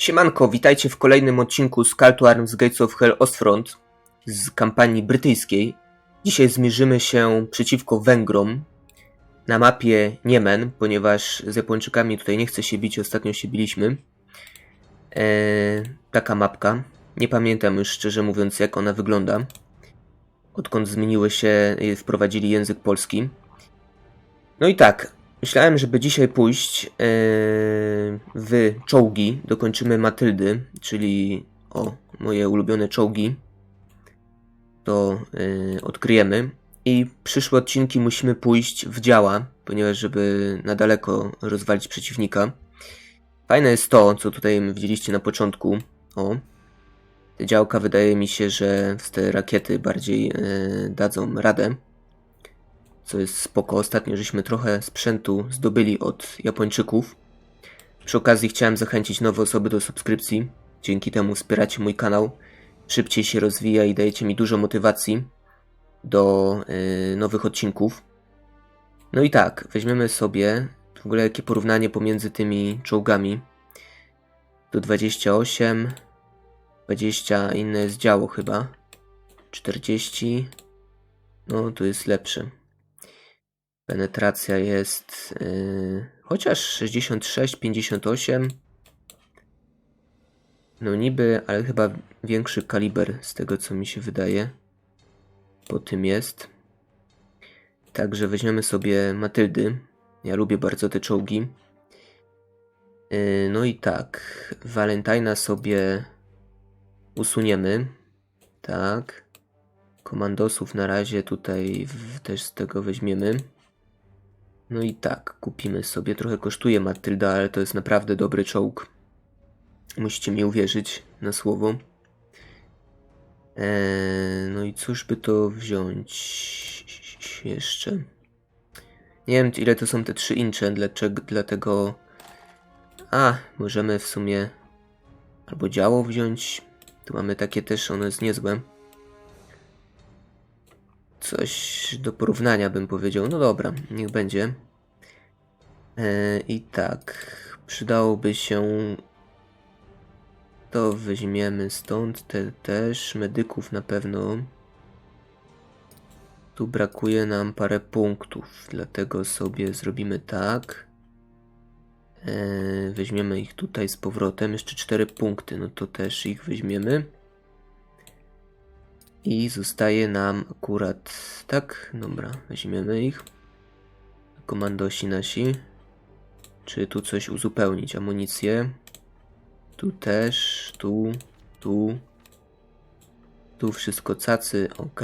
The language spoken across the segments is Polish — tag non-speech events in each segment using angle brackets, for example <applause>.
Siemanko, witajcie w kolejnym odcinku z Call to Arms Gates of Hell Ostfront z kampanii brytyjskiej. Dzisiaj zmierzymy się przeciwko Węgrom na mapie Niemen, ponieważ z Japończykami tutaj nie chce się bić, ostatnio się biliśmy. Eee, taka mapka. Nie pamiętam już szczerze mówiąc jak ona wygląda. Odkąd zmieniły się, i wprowadzili język polski. No i tak, myślałem, żeby dzisiaj pójść e, w czołgi. Dokończymy Matyldy, czyli o, moje ulubione czołgi. To e, odkryjemy. I przyszłe odcinki musimy pójść w działa, ponieważ żeby na daleko rozwalić przeciwnika. Fajne jest to, co tutaj widzieliście na początku. O, te działka wydaje mi się, że te rakiety bardziej e, dadzą radę co jest spoko. Ostatnio żeśmy trochę sprzętu zdobyli od Japończyków. Przy okazji chciałem zachęcić nowe osoby do subskrypcji. Dzięki temu wspieracie mój kanał. Szybciej się rozwija i dajecie mi dużo motywacji do yy, nowych odcinków. No i tak, weźmiemy sobie w ogóle jakie porównanie pomiędzy tymi czołgami. Tu 28, 20 inne jest działo chyba. 40. No, tu jest lepsze. Penetracja jest yy, chociaż 66, 58. No niby, ale chyba większy kaliber z tego co mi się wydaje. Po tym jest. Także weźmiemy sobie Matyldy. Ja lubię bardzo te czołgi. Yy, no i tak, Valentina sobie usuniemy. Tak. Komandosów na razie tutaj w, też z tego weźmiemy. No i tak, kupimy sobie. Trochę kosztuje Matylda, ale to jest naprawdę dobry czołg. Musicie mi uwierzyć na słowo. Eee, no i cóż by to wziąć jeszcze? Nie wiem ile to są te 3 incze, dlaczego, dlatego... A, możemy w sumie albo działo wziąć. Tu mamy takie też, ono jest niezłe. Coś do porównania bym powiedział. No dobra, niech będzie. E, I tak, przydałoby się. To weźmiemy stąd te też. Medyków na pewno. Tu brakuje nam parę punktów, dlatego sobie zrobimy tak. E, weźmiemy ich tutaj z powrotem. Jeszcze cztery punkty, no to też ich weźmiemy. I zostaje nam akurat tak. Dobra, weźmiemy ich. Komandosi nasi. Czy tu coś uzupełnić? Amunicję. Tu też, tu, tu. Tu wszystko cacy, ok.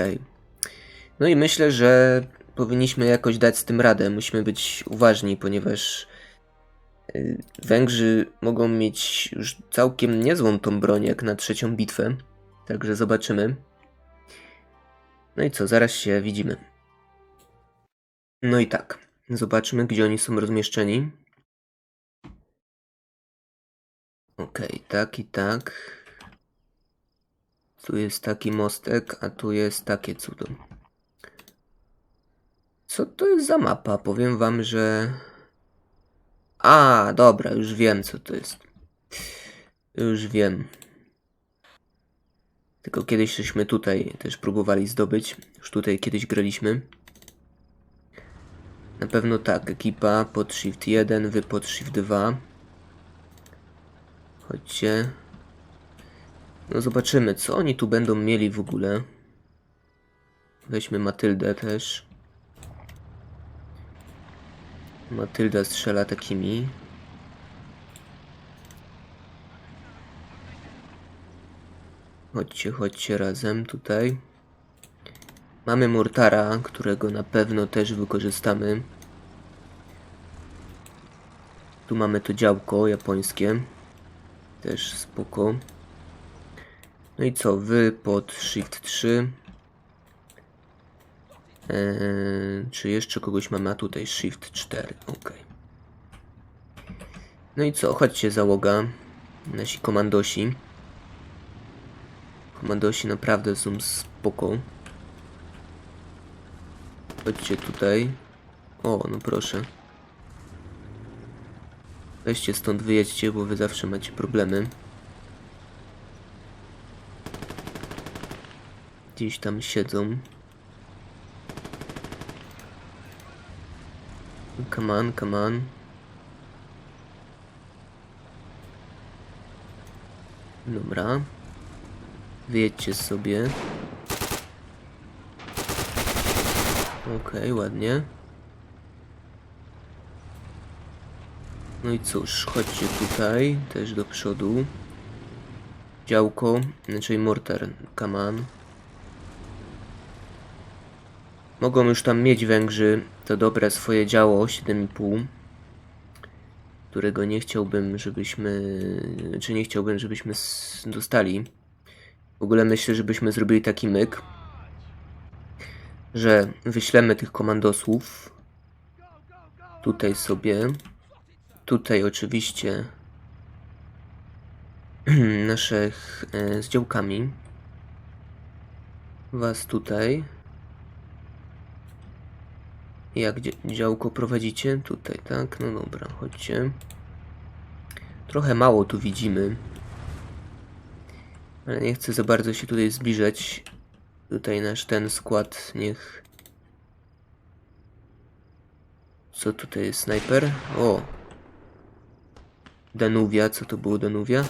No i myślę, że powinniśmy jakoś dać z tym radę. Musimy być uważni, ponieważ y, Węgrzy mogą mieć już całkiem niezłą tą broń jak na trzecią bitwę. Także zobaczymy. No i co, zaraz się widzimy. No i tak, zobaczmy gdzie oni są rozmieszczeni. Okej, okay, tak i tak. Tu jest taki mostek, a tu jest takie cudo. Co to jest za mapa? Powiem wam, że... A, dobra, już wiem co to jest. Już wiem. Tylko kiedyś żeśmy tutaj też próbowali zdobyć. Już tutaj kiedyś graliśmy. Na pewno tak, ekipa pod shift 1, wy pod shift 2. Chodźcie. No zobaczymy, co oni tu będą mieli w ogóle. Weźmy Matyldę też. Matylda strzela takimi. Chodźcie, chodźcie razem tutaj. Mamy Mortara, którego na pewno też wykorzystamy. Tu mamy to działko japońskie. Też spoko. No i co? Wy pod Shift 3. Eee, czy jeszcze kogoś mamy? A tutaj Shift 4. Ok. No i co? Chodźcie załoga. Nasi komandosi. Komandosi naprawdę są spoko. Chodźcie tutaj. O, no proszę. Weźcie stąd, wyjedźcie, bo wy zawsze macie problemy. Gdzieś tam siedzą. Come on, come on. Dobra. Wyjedźcie sobie. Okej, ładnie. No i cóż, chodźcie tutaj, też do przodu. Działko, znaczy mortar, kaman. Mogą już tam mieć Węgrzy to dobre swoje działo 7,5 którego nie chciałbym, żebyśmy, czy nie chciałbym, żebyśmy dostali. W ogóle myślę, żebyśmy zrobili taki myk, że wyślemy tych komandosów tutaj sobie, tutaj oczywiście <clears throat> naszych e, z działkami, was tutaj. Jak dzia- działko prowadzicie? Tutaj, tak? No dobra, chodźcie. Trochę mało tu widzimy. Ale nie chcę za bardzo się tutaj zbliżać. Tutaj nasz ten skład niech... Co tutaj jest? Snajper? O! Danuvia, co to było Danuvia?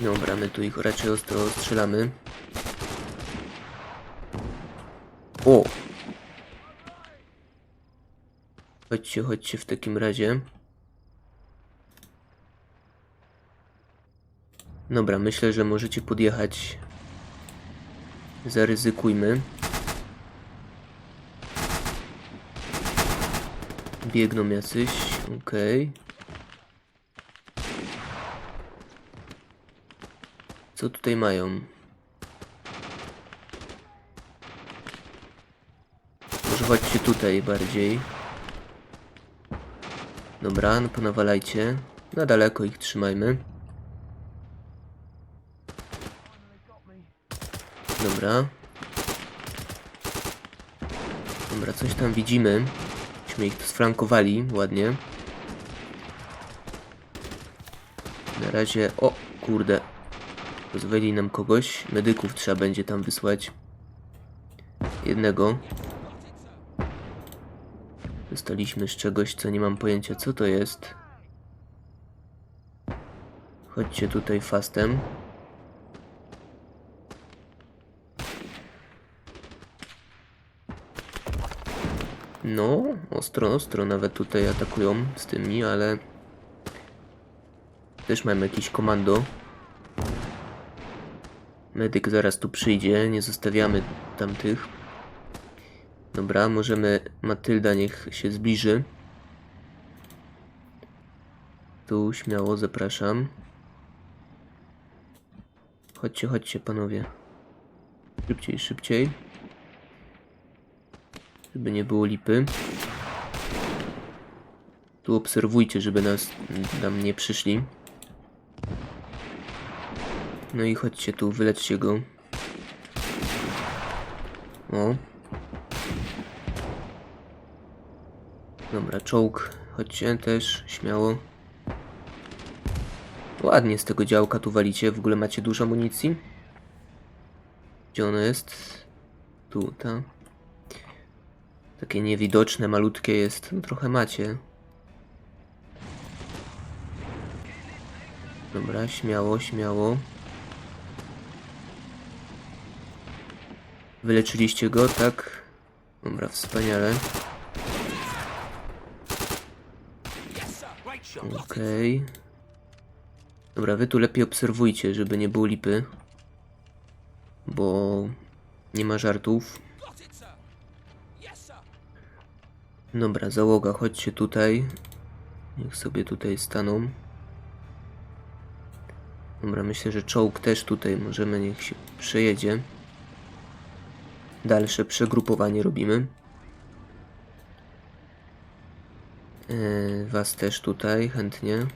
Dobra, my tu ich raczej ostro strzelamy. O! Chodźcie, chodźcie w takim razie. Dobra, myślę, że możecie podjechać. Zaryzykujmy. Biegną jacyś, okej. Co tutaj mają? Może chodźcie tutaj bardziej. Dobra, no ponawalajcie. Na daleko ich trzymajmy. Dobra. Dobra, coś tam widzimy. Myśmy ich tu sfrankowali ładnie. Na razie... O, kurde. Pozwoli nam kogoś. Medyków trzeba będzie tam wysłać. Jednego. Dostaliśmy z czegoś, co nie mam pojęcia, co to jest. Chodźcie tutaj fastem. No, ostro, ostro nawet tutaj atakują z tymi, ale też mamy jakieś komando. Medyk zaraz tu przyjdzie, nie zostawiamy tamtych. Dobra, możemy. Matylda niech się zbliży. Tu śmiało zapraszam. Chodźcie, chodźcie, panowie. Szybciej, szybciej. Żeby nie było lipy. Tu obserwujcie, żeby nas tam nie przyszli. No i chodźcie tu, wyleczcie go. O. Dobra, czołg. Chodźcie też, śmiało. Ładnie z tego działka tu walicie. W ogóle macie dużo amunicji? Gdzie ono jest? Tu, ta. Takie niewidoczne, malutkie jest. No trochę macie. Dobra, śmiało, śmiało. Wyleczyliście go, tak? Dobra, wspaniale. Okej. Dobra, wy tu lepiej obserwujcie, żeby nie było lipy. Bo nie ma żartów. Dobra, załoga, chodźcie tutaj. Niech sobie tutaj staną. Dobra, myślę, że czołg też tutaj możemy, niech się przejedzie. Dalsze przegrupowanie robimy. Yy, was też tutaj chętnie.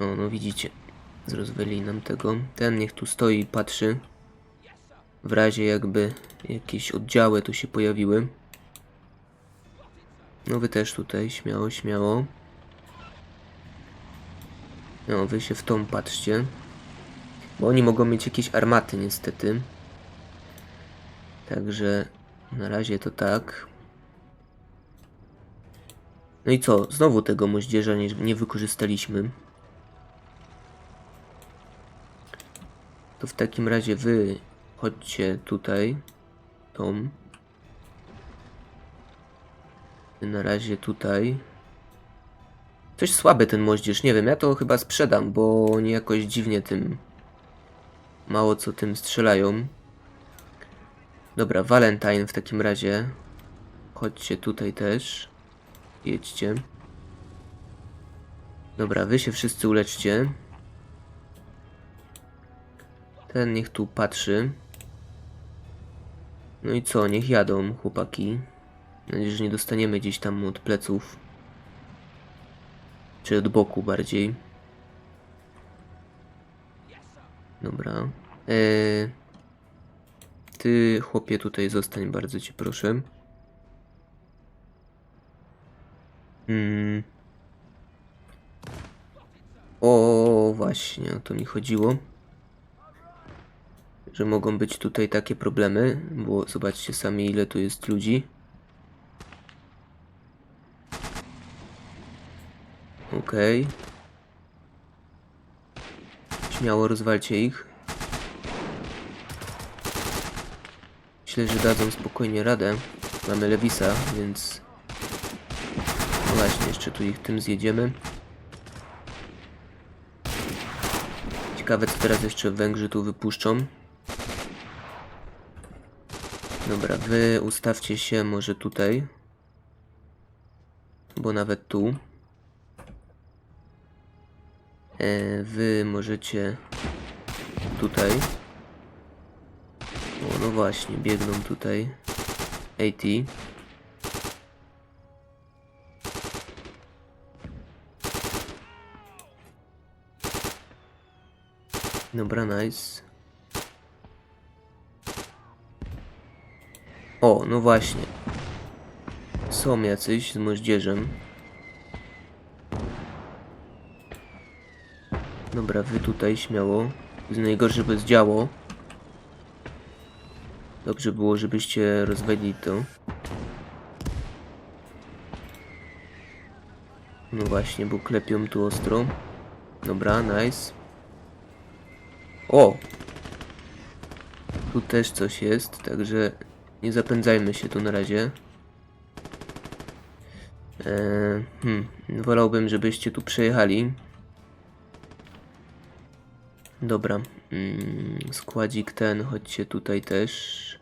O, no widzicie. Zrozweli nam tego. Ten niech tu stoi i patrzy. W razie jakby jakieś oddziały tu się pojawiły. No wy też tutaj, śmiało, śmiało. No, wy się w tą patrzcie. Bo oni mogą mieć jakieś armaty niestety. Także na razie to tak. No i co? Znowu tego moździerza nie, nie wykorzystaliśmy. To w takim razie wy chodźcie tutaj. Wy na razie tutaj. Coś słaby ten moździerz, nie wiem, ja to chyba sprzedam, bo oni jakoś dziwnie tym... Mało co tym strzelają. Dobra, Valentine w takim razie. Chodźcie tutaj też. Jedźcie. Dobra, wy się wszyscy uleczcie. Ten niech tu patrzy. No i co, niech jadą chłopaki. Mam nadzieję, że nie dostaniemy gdzieś tam od pleców. Czy od boku bardziej. Dobra. Eee, ty, chłopie, tutaj zostań, bardzo cię proszę. Mm. O, właśnie, o to mi chodziło. Że mogą być tutaj takie problemy, bo zobaczcie sami, ile tu jest ludzi. Okej. Śmiało rozwalcie ich. Myślę, że dadzą spokojnie radę. Mamy Lewisa, więc... No właśnie, jeszcze tu ich tym zjedziemy. Ciekawe, co teraz jeszcze Węgrzy tu wypuszczą. Dobra, wy ustawcie się może tutaj. Bo nawet tu. E, wy możecie tutaj. O, no właśnie, biegną tutaj. AT. Dobra, nice. O, no właśnie. Są jacyś z moździerzem. Dobra, wy tutaj śmiało. Z najgorsze bez działo. Dobrze było, żebyście rozwalili to. No właśnie, bo klepią tu ostro. Dobra, nice. O! Tu też coś jest, także nie zapędzajmy się tu na razie. Eee, hmm, wolałbym, żebyście tu przejechali. Dobra, mm, składzik ten, chodźcie tutaj też.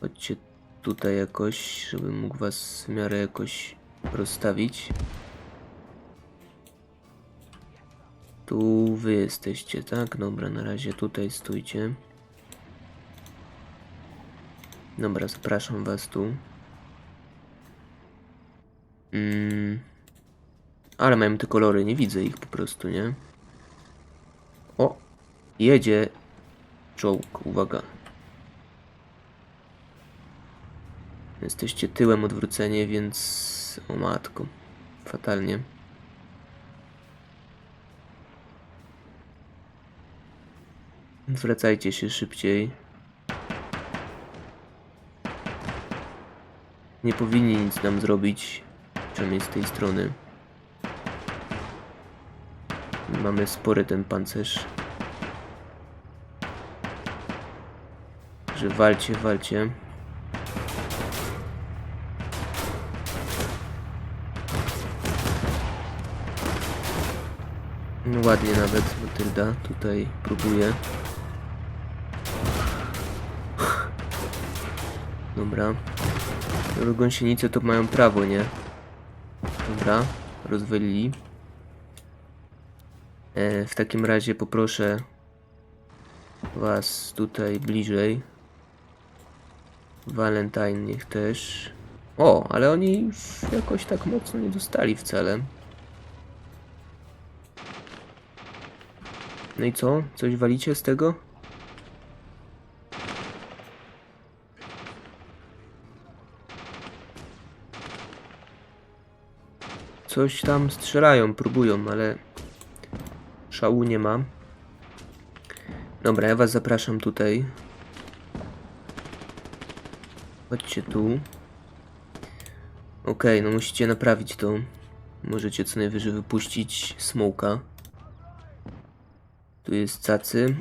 Chodźcie tutaj jakoś, żebym mógł was w miarę jakoś rozstawić. Tu wy jesteście, tak? Dobra, na razie tutaj stójcie. Dobra, zapraszam was tu. Mm. Ale mają te kolory, nie widzę ich po prostu, nie? O! Jedzie czołg, uwaga. Jesteście tyłem odwrócenie, więc... O matko. Fatalnie. Zwracajcie się szybciej. Nie powinni nic nam zrobić. Przynajmniej z tej strony. Mamy spory ten pancerz. Że walcie, walcie. No ładnie nawet Matylda tutaj próbuje. Dobra. Gąsienice to mają prawo, nie? Dobra, rozwalili. E, w takim razie poproszę was tutaj bliżej. Valentine niech też. O, ale oni już jakoś tak mocno nie dostali wcale. No i co? Coś walicie z tego? Coś tam strzelają, próbują, ale Szału nie ma. Dobra, ja was zapraszam tutaj. Chodźcie tu. Okej, no musicie naprawić to. Możecie co najwyżej wypuścić smoka. Tu jest cacy.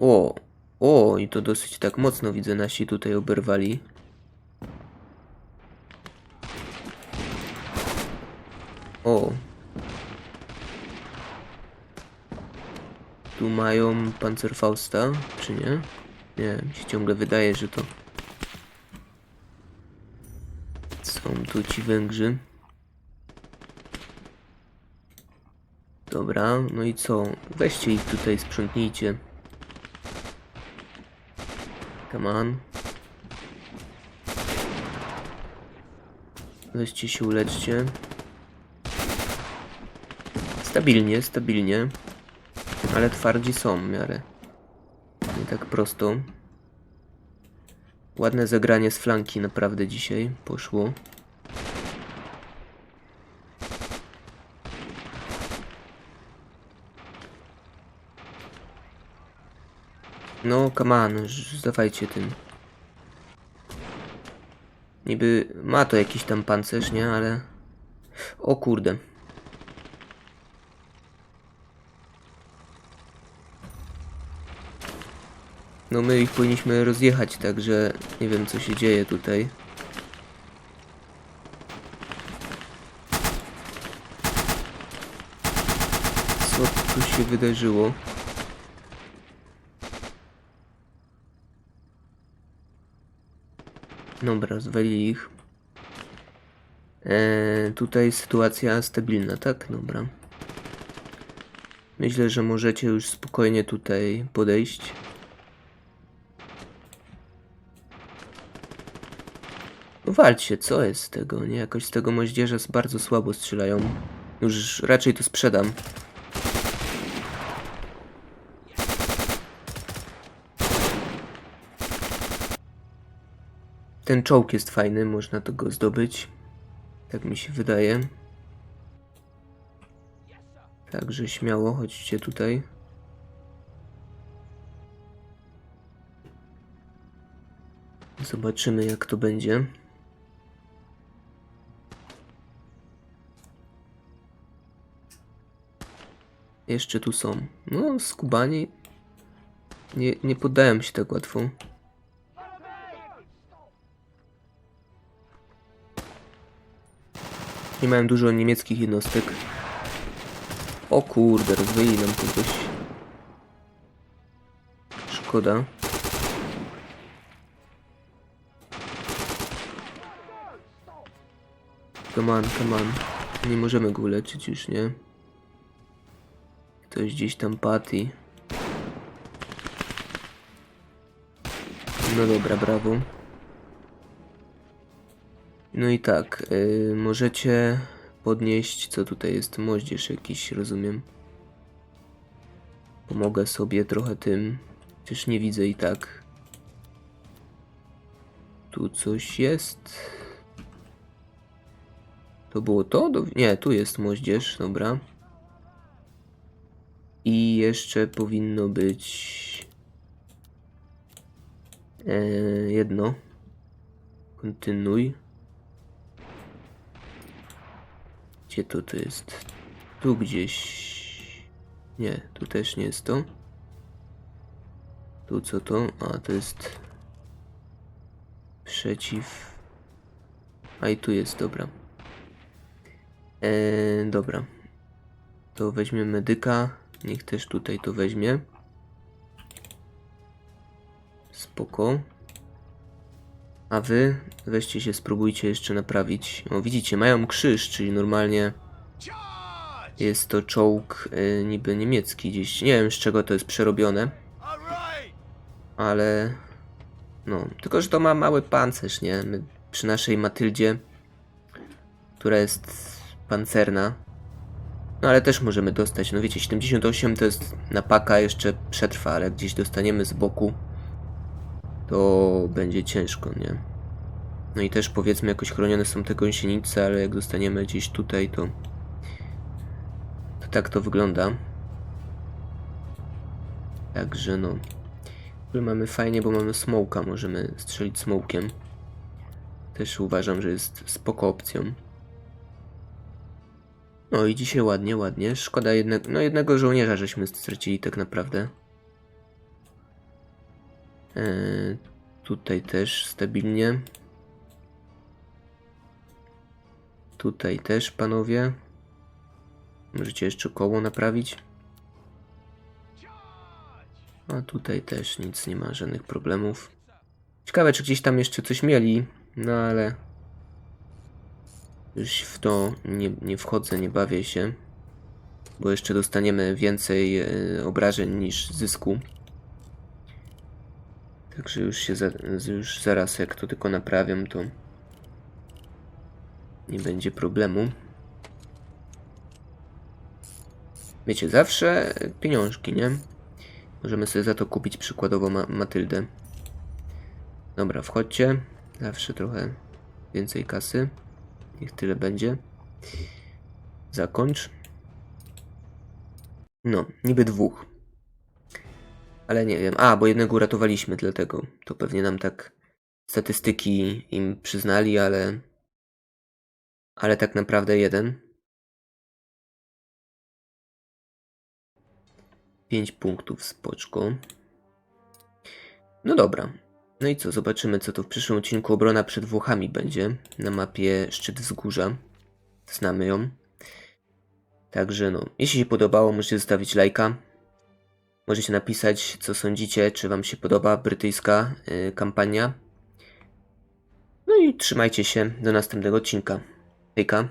O! O! I to dosyć tak mocno widzę nasi tutaj oberwali. O! Tu mają Panzerfausta, czy nie? Nie, mi się ciągle wydaje, że to są tu ci Węgrzy. Dobra, no i co? Weźcie ich tutaj, sprzątnijcie. Come on. Weźcie się, uleczcie. Stabilnie, stabilnie. Ale twardzi są w miarę. Nie tak prosto. Ładne zagranie z flanki naprawdę dzisiaj poszło. No, come on, zdawajcie tym. Niby ma to jakiś tam pancerz, nie? Ale... O kurde. No my ich powinniśmy rozjechać, także nie wiem co się dzieje tutaj. Co tu się wydarzyło? Dobra, zwalili ich. Eee, tutaj sytuacja stabilna, tak? Dobra. Myślę, że możecie już spokojnie tutaj podejść. Walczcie, co jest z tego, nie? Jakoś z tego moździerza bardzo słabo strzelają. Już raczej to sprzedam. Ten czołg jest fajny, można to go zdobyć. Tak mi się wydaje. Także śmiało, chodźcie tutaj. Zobaczymy jak to będzie. Jeszcze tu są. No, skubani. Nie, nie poddają się tak łatwo. Nie mają dużo niemieckich jednostek. O kurde, rozwyli nam kogoś. Szkoda. Come on, come on. Nie możemy go leczyć już, nie? Ktoś gdzieś tam pati. No dobra, brawo. No i tak, y, możecie podnieść, co tutaj jest, moździerz jakiś, rozumiem. Pomogę sobie trochę tym, chociaż nie widzę i tak. Tu coś jest. To było to? Do... Nie, tu jest moździerz, dobra. I jeszcze powinno być e, jedno. Kontynuuj. Gdzie to to jest? Tu gdzieś. Nie, tu też nie jest to. Tu co to? A, to jest przeciw. A i tu jest, dobra. Eee, dobra. To weźmie medyka. Niech też tutaj to weźmie. Spoko. A wy weźcie się, spróbujcie jeszcze naprawić. O, widzicie, mają krzyż, czyli normalnie jest to czołg y, niby niemiecki gdzieś. Nie wiem z czego to jest przerobione, ale no, tylko że to ma mały pancerz, nie? My przy naszej Matyldzie, która jest pancerna, no ale też możemy dostać, no wiecie, 78 to jest napaka, jeszcze przetrwa, ale jak gdzieś dostaniemy z boku, to będzie ciężko, nie? No i też powiedzmy jakoś chronione są te gąsienice, ale jak dostaniemy gdzieś tutaj, to, to tak to wygląda. Także no. Tu mamy fajnie, bo mamy smoka, możemy strzelić smokiem. Też uważam, że jest spoko opcją. No i dzisiaj ładnie, ładnie. Szkoda jednego, no jednego żołnierza żeśmy stracili tak naprawdę. Eee, tutaj też stabilnie. Tutaj też, panowie. Możecie jeszcze koło naprawić. A tutaj też nic nie ma, żadnych problemów. Ciekawe, czy gdzieś tam jeszcze coś mieli, no ale już w to nie, nie wchodzę, nie bawię się, bo jeszcze dostaniemy więcej e, obrażeń niż zysku. Także już się za, już zaraz, jak to tylko naprawiam, to nie będzie problemu. Wiecie, zawsze pieniążki, nie? Możemy sobie za to kupić przykładowo ma Matyldę. Dobra, wchodźcie. Zawsze trochę więcej kasy. Niech tyle będzie. Zakończ. No, niby dwóch. Ale nie wiem. A, bo jednego uratowaliśmy, dlatego. To pewnie nam tak statystyki im przyznali, ale. Ale tak naprawdę jeden. 5 punktów spoczko. No dobra. No i co, zobaczymy co to w przyszłym odcinku obrona przed Włochami będzie. Na mapie Szczyt Wzgórza. Znamy ją. Także no, jeśli się podobało, możecie zostawić lajka. Możecie napisać, co sądzicie, czy wam się podoba brytyjska y, kampania. No i trzymajcie się do następnego odcinka. Hejka.